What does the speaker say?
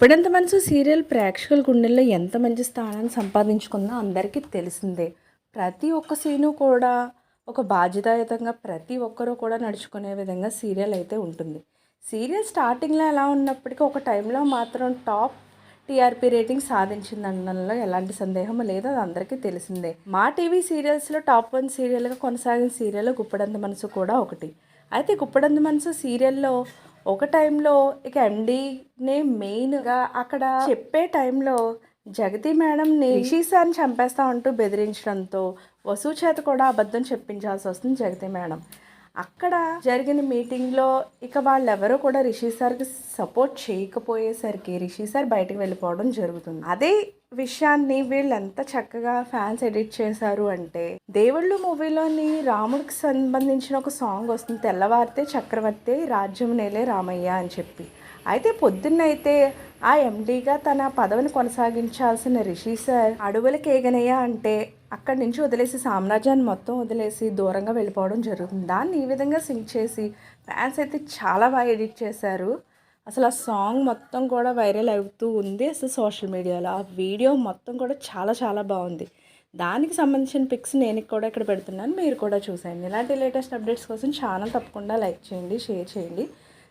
గుప్పెడంత మనసు సీరియల్ ప్రేక్షకుల గుండెల్లో ఎంత మంచి స్థానాన్ని సంపాదించుకుందో అందరికీ తెలిసిందే. ప్రతి ఒక్క సీను కూడా ఒక బాధ్యతాయుతంగా ప్రతి ఒక్కరూ కూడా నడుచుకునే విధంగా సీరియల్ అయితే ఉంటుంది. సీరియల్ స్టార్టింగ్లో ఎలా ఉన్నప్పటికీ ఒక టైంలో మాత్రం టాప్ టీఆర్పీ రేటింగ్ సాధించిందనడంలో ఎలాంటి సందేహం లేదు అది అందరికీ తెలిసిందే. మా టీవీ సీరియల్స్లో టాప్ వన్ సీరియల్గా కొనసాగిన సీరియల్ గుప్పడంత మనసు కూడా ఒకటి. అయితే గుప్పడంత మనసు సీరియల్లో ఒక టైంలో ఇక ఎండీనే మెయిన్గా అక్కడ చెప్పే టైంలో జగతి మేడంని రిషి చంపేస్తా అంటూ బెదిరించడంతో వసూ చేత కూడా అబద్ధం చెప్పించాల్సి వస్తుంది జగతి మేడం. అక్కడ జరిగిన మీటింగ్లో ఇక వాళ్ళెవరూ కూడా రిషి సార్కి సపోర్ట్ చేయకపోయేసరికి రిషి సార్ బయటకు వెళ్ళిపోవడం జరుగుతుంది. అదే విషయాన్ని వీళ్ళు ఎంత చక్కగా ఫ్యాన్స్ ఎడిట్ చేశారు అంటే దేవుళ్ళు మూవీలోని రాముడికి సంబంధించిన ఒక సాంగ్ వస్తుంది తెల్లవారితే చక్రవర్తి రాజ్యం నేలే రామయ్య అని చెప్పి. అయితే పొద్దున్నైతే ఆ ఎండీగా తన పదవిని కొనసాగించాల్సిన రిషి సార్ అడవులకి ఏగనయ్యా అంటే అక్కడి నుంచి వదిలేసి సామ్రాజ్యాన్ని మొత్తం వదిలేసి దూరంగా వెళ్ళిపోవడం జరుగుతుంది. దాన్ని ఈ విధంగా సింక్ చేసి ఫ్యాన్స్ అయితే చాలా బాగా ఎడిట్ చేశారు. అసలు ఆ సాంగ్ మొత్తం కూడా వైరల్ అవుతూ ఉంది అసలు సోషల్ మీడియాలో. ఆ వీడియో మొత్తం కూడా చాలా చాలా బాగుంది. దానికి సంబంధించిన పిక్స్ నేను కూడా ఇక్కడ పెడుతున్నాను. మీరు కూడా చూసేయండి. ఇలాంటి లేటెస్ట్ అప్డేట్స్ కోసం ఛానల్ తప్పకుండా లైక్ చేయండి షేర్ చేయండి.